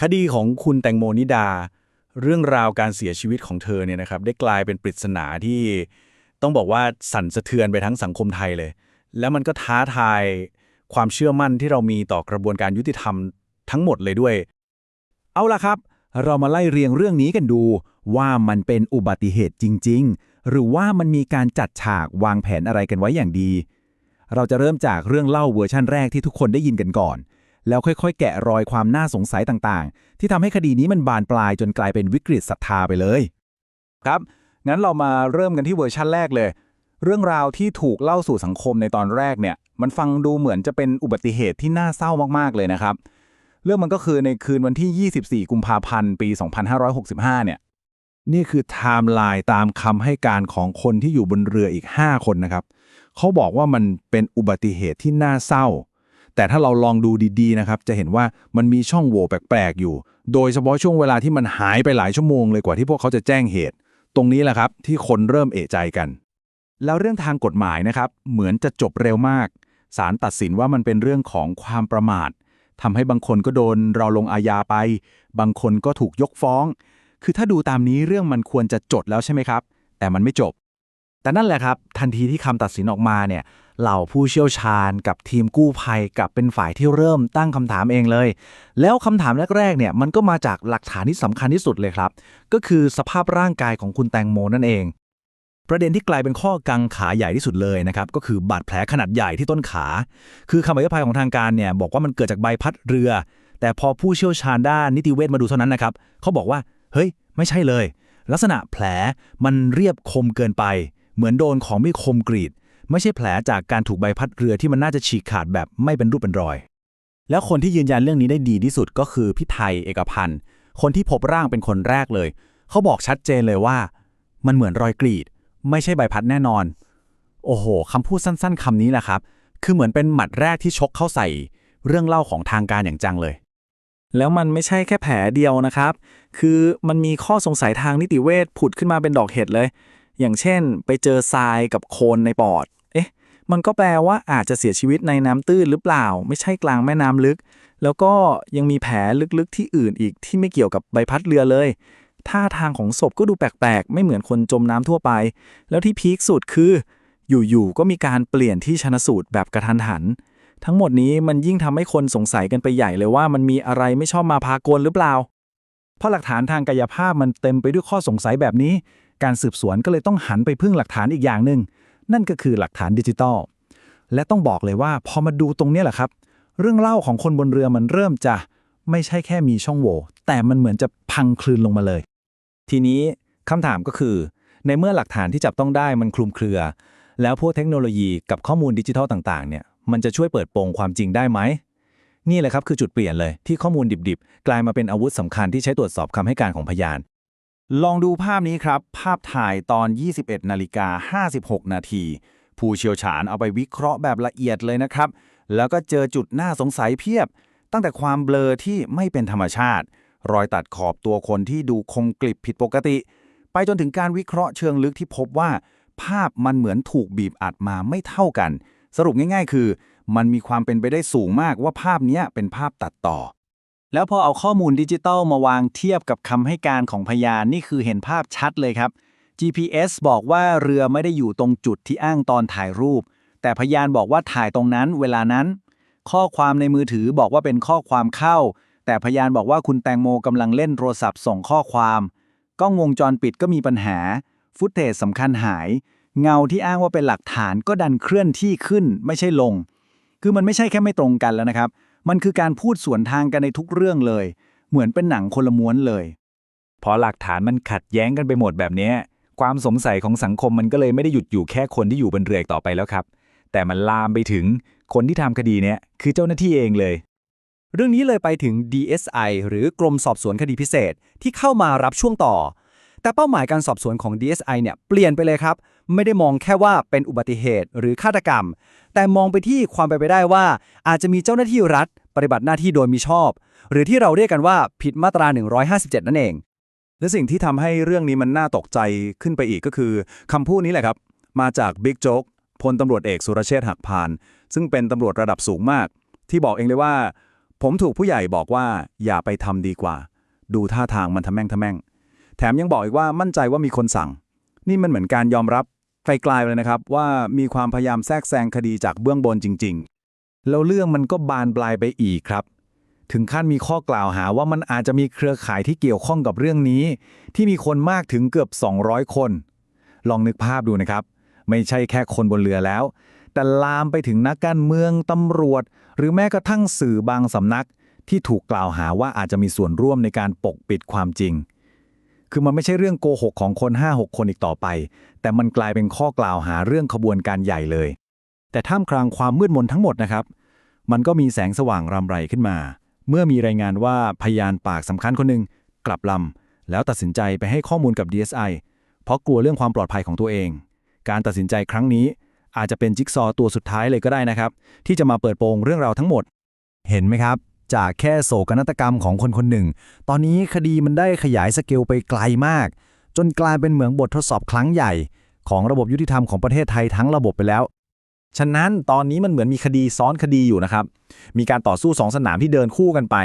คดีของคุณแตงโมนิดา เรื่องราวการเสียชีวิตของเธอเนี่ยนะครับ ได้กลายเป็นปริศนาที่ต้องบอกว่าสั่นสะเทือนไปทั้งสังคมไทยเลย แล้วมันก็ท้าทายความเชื่อมั่นที่เรามีต่อกระบวนการยุติธรรมทั้งหมดเลยด้วย เอาล่ะครับ เรามาไล่เรียงเรื่องนี้กันดู ว่ามันเป็นอุบัติเหตุจริง ๆ หรือว่ามันมีการจัดฉากวางแผนอะไรกันไว้อย่างดี เราจะเริ่มจากเรื่องเล่าเวอร์ชั่นแรกที่ทุกคนได้ยินกันก่อน แล้วค่อยๆ แกะรอยความน่าสงสัยต่างๆ ที่ทำให้คดีนี้มันบานปลายจนกลายเป็นวิกฤตศรัทธาไปเลย ครับ งั้นเรามาเริ่มกันที่เวอร์ชั่นแรกเลย เรื่องราวที่ถูกเล่าสู่สังคมในตอนแรกเนี่ย มันฟังดูเหมือนจะเป็นอุบัติเหตุที่น่าเศร้ามากๆเลยนะครับ เรื่องมันก็คือในคืนวันที่ 24 กุมภาพันธ์ปี 2565 เนี่ย นี่คือไทม์ไลน์ตามคำให้การของคนที่อยู่บนเรืออีก 5 คนนะครับ เขาบอกว่ามันเป็นอุบัติเหตุที่น่าเศร้า แต่ถ้าเราลองดูดีๆนะครับจะเห็นว่ามันมีช่องโหว่แปลกๆอยู่ โดยเฉพาะช่วงเวลาที่มันหายไปหลายชั่วโมงเลยกว่าที่พวกเขาจะแจ้งเหตุ ตรงนี้แหละครับที่คนเริ่มเอะใจกัน แล้วเรื่องทางกฎหมายนะครับเหมือนจะจบเร็วมากศาลตัดสินว่ามันเป็นเรื่องของความประมาททำให้บางคนก็โดนเราลงอาญาไป บางคนก็ถูกยกฟ้อง คือถ้าดูตามนี้เรื่องมันควรจะจดแล้วใช่ไหมครับ แต่มันไม่จบ แต่นั่นแหละครับ ทันทีที่คำตัดสินออกมาเนี่ย เหล่าผู้เชี่ยวชาญกับทีมกู้ภัยกับเป็นฝ่ายที่เริ่มตั้งคำถามเองเลย แล้วคำถามแรกๆเนี่ยมันก็มาจากหลักฐานที่สำคัญที่สุดเลยครับ ก็คือสภาพร่างกายของคุณแตงโมนั่นเอง ประเด็นที่กลายเป็นข้อกังขาใหญ่ที่สุดเลยนะครับก็คือบาดแผลขนาดใหญ่ที่ต้นขา คือคำอธิบายของทางการเนี่ยบอกว่ามันเกิดจากใบพัดเรือ แต่พอผู้เชี่ยวชาญด้านนิติเวชมาดูเท่านั้นนะครับเขาบอกว่าเฮ้ย ไม่ใช่เลย ลักษณะแผลมันเรียบคมเกินไป เหมือนโดนของมีคมกรีด ไม่ใช่แผลจากการถูกใบพัดเรือที่มันน่าจะฉีกขาดแบบไม่เป็นรูปเป็นรอย แล้วคนที่ยืนยันเรื่องนี้ได้ดีที่สุดก็คือพี่ไทยเอกพันธ์ คนที่พบร่างเป็นคนแรกเลย เขาบอกชัดเจนเลยว่า มันเหมือนรอยกรีด ไม่ใช่ใบพัดแน่นอน โอ้โหคำพูดสั้น ๆคำนี้แหละครับ คือเหมือนเป็นหมัดแรกที่ชกเข้าใส่ เรื่องเล่าของทางการอย่างจังเลยแล้วมันไม่ใช่แค่แผลเดียวนะครับ คือมันมีข้อสงสัยทางนิติเวชผุดขึ้นมาเป็นดอกเห็ดเลย อย่างเช่น ไปเจอทรายกับโคลนในปอด มันก็แปลว่าอาจจะเสียชีวิตในน้ำตื้นหรือเปล่า ไม่ใช่กลางแม่น้ำลึก แล้วก็ยังมีแผลลึกๆที่อื่นอีกที่ไม่เกี่ยวกับใบพัดเรือเลย ท่าทางของศพก็ดูแปลกๆ ไม่เหมือนคนจมน้ำทั่วไป แล้วที่พีคสุดคือ อยู่ๆก็มีการเปลี่ยนที่ชนะสูตรแบบกระทันหัน ทั้งหมดนี้มันยิ่งทำให้คนสงสัยกันไปใหญ่เลยว่ามันมีอะไรไม่ชอบมาพากลหรือเปล่าเพราะหลักฐานทางกายภาพมันเต็มไปด้วยข้อสงสัยแบบนี้ การสืบสวนก็เลยต้องหันไปพึ่งหลักฐานอีกอย่างหนึ่ง นั่นก็คือหลักฐานดิจิตอลและต้องบอกเลยว่าพอมาดูตรงนี้แหละครับ เรื่องเล่าของคนบนเรือมันเริ่มจะไม่ใช่แค่มีช่องโหว่แต่มันเหมือนจะพังคลืนลงมาเลย ทีนี้คำถามก็คือ ในเมื่อหลักฐานที่จับต้องได้มันคลุมเครือ แล้วพวกเทคโนโลยีกับข้อมูลดิจิทัลต่างๆเนี่ยมันจะช่วยเปิดโปงความจริงได้ไหมนี่แหละครับคือจุดเปลี่ยนเลยที่ข้อมูลดิบๆ กลายมาเป็นอาวุธสำคัญที่ใช้ตรวจสอบคำให้การของพยาน ลองดูภาพนี้ครับ ภาพถ่ายตอน 21นาฬิกา56 นาที ผู้เชี่ยวชาญเอาไปวิเคราะห์แบบละเอียดเลยนะครับ แล้วก็เจอจุดน่าสงสัยเพียบ ตั้งแต่ความเบลอที่ไม่เป็นธรรมชาติ รอยตัดขอบตัวคนที่ดูคมกลิบผิดปกติ ไปจนถึงการวิเคราะห์เชิงลึกที่พบว่า ภาพมันเหมือนถูกบีบอัดมาไม่เท่ากัน สรุปง่าย ๆ คือ มันมีความเป็นไปได้สูงมากว่าภาพนี้เป็นภาพตัดต่อ แล้วพอเอาข้อมูลดิจิตอลมาวางเทียบกับคำให้การของพยานนี่คือเห็นภาพชัดเลยครับ GPS บอกว่าเรือไม่ได้อยู่ตรงจุดที่อ้างตอนถ่ายรูป แต่พยานบอกว่าถ่ายตรงนั้นเวลานั้น ข้อความในมือถือบอกว่าเป็นข้อความเข้า แต่พยานบอกว่าคุณแตงโมกำลังเล่นโทรศัพท์ส่งข้อความกล้องวงจรปิดก็มีปัญหา ฟุตเทจสำคัญหาย เงาที่อ้างว่าเป็นหลักฐานก็ดันเคลื่อนที่ขึ้นไม่ใช่ลง คือมันไม่ใช่แค่ไม่ตรงกันแล้วนะครับ มันคือการพูดสวนทางกันในทุกเรื่องเลย เหมือนเป็นหนังคนละม้วนเลย พอหลักฐานมันขัดแย้งกันไปหมดแบบนี้ความสงสัยของสังคมมันก็เลยไม่ได้หยุดอยู่แค่คนที่อยู่บนเรือต่อไปแล้วครับ แต่มันลามไปถึงคนที่ทำคดีเนี้ยคือเจ้าหน้าที่เองเลย เรื่องนี้เลยไปถึง DSI หรือกรมสอบสวนคดีพิเศษที่เข้ามารับช่วงต่อ แต่เป้าหมายการสอบสวนของ DSI เนี่ยเปลี่ยนไปเลยครับ ไม่ได้มองแค่ว่าเป็นอุบัติเหตุหรือฆาตกรรม แต่มองไปที่ความเป็นไปได้ว่า อาจจะมีเจ้าหน้าที่รัฐ ปฏิบัติหน้าที่โดยมิชอบ หรือที่เราเรียกกันว่าผิดมาตรา 157 นั่นเอง และสิ่งที่ทำให้เรื่องนี้มันน่าตกใจขึ้นไปอีกก็คือคำพูดนี้แหละครับ มาจากบิ๊กโจ๊กพลตำรวจเอกสุรเชษฐ์หักพานซึ่งเป็นตำรวจระดับสูงมาก ที่บอกเองเลยว่า ผมถูกผู้ใหญ่บอกว่าอย่าไปทำดีกว่า ดูท่าทางมันทะแม่งทะแม่ง แถมยังบอกอีกว่ามั่นใจว่ามีคนสั่ง นี่มันเหมือนการยอมรับ ไกลๆเลยนะครับว่ามีความพยายามแทรกแซงคดีจากเบื้องบนจริง ๆ แล้วเรื่องมันก็บานปลายไปอีกครับ ถึงขั้นมีข้อกล่าวหาว่ามันอาจจะมีเครือข่ายที่เกี่ยวข้องกับเรื่องนี้ ที่มีคนมากถึงเกือบ 200 คน ลองนึกภาพดูนะครับ ไม่ใช่แค่คนบนเรือแล้ว แต่ลามไปถึงนักการเมืองตำรวจ หรือแม้กระทั่งสื่อบางสำนัก ที่ถูกกล่าวหาว่าอาจจะมีส่วนร่วมในการปกปิดความจริง คือมันไม่ใช่เรื่องโกหกของคน 5-6 คนอีกต่อไป แต่มันกลายเป็นข้อกล่าวหาเรื่องขบวนการใหญ่เลย แต่ท่ามกลางความมืดมนทั้งหมดนะครับ มันก็มีแสงสว่างรำไรขึ้นมา เมื่อมีรายงานว่าพยานปากสำคัญคนหนึ่งกลับลำแล้วตัดสินใจไปให้ข้อมูลกับ DSI เพราะกลัวเรื่องความปลอดภัยของตัวเอง การตัดสินใจครั้งนี้อาจจะเป็นจิ๊กซอตัวสุดท้ายเลยก็ได้นะครับ ที่จะมาเปิดโปงเรื่องราวทั้งหมด เห็นไหมครับ จากแค่โศกนาฏกรรมของคนคนหนึ่ง ตอนนี้คดีมันได้ขยายสเกลไปไกลมาก จนกลายเป็นเหมืองบททดสอบครั้งใหญ่ ของระบบยุติธรรมของประเทศไทยทั้งระบบไปแล้ว ฉะนั้นตอนนี้มันเหมือนมีคดีซ้อนคดีอยู่นะครับ มีการต่อสู้สองสนามที่เดินคู่กันไป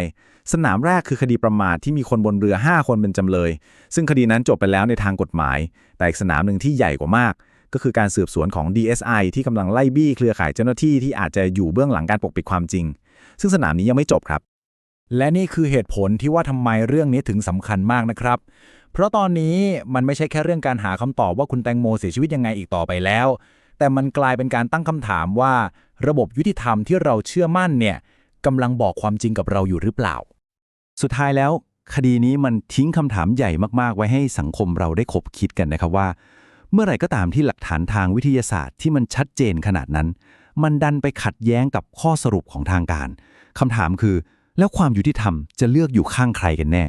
สนามแรกคือคดีประมาทที่มีคนบนเรือ 5 คนเป็นจำเลย ซึ่งคดีนั้นจบไปแล้วในทางกฎหมาย แต่อีกสนามหนึ่งที่ใหญ่กว่ามากก็คือการสืบสวนของ DSI ที่กำลังไล่บี้เครือข่ายเจ้าหน้าที่ที่อาจจะอยู่เบื้องหลังการปกปิดความจริง ซึ่งสนามนี้ยังไม่จบครับ และนี่คือเหตุผลที่ว่าทำไมเรื่องนี้ถึงสำคัญมากนะครับ เพราะตอนนี้มันไม่ใช่แค่เรื่องการหาคำตอบว่าคุณแตงโมเสียชีวิตยังไงอีกต่อไปแล้ว แต่มันกลายเป็นการตั้งคำถามว่า ระบบยุติธรรมที่เราเชื่อมั่นเนี่ยกำลังบอกความจริงกับเราอยู่หรือเปล่า สุดท้ายแล้ว คดีนี้มันทิ้งคำถามใหญ่มากๆ ไว้ให้สังคมเราได้คบคิดกันนะครับว่า เมื่อไหร่ก็ตามที่หลักฐานทางวิทยาศาสตร์ที่มันชัดเจนขนาดนั้น มันดันไปขัดแย้งกับข้อสรุปของทางการคำถามคือ แล้วความยุติธรรมจะเลือกอยู่ข้างใครกันแน่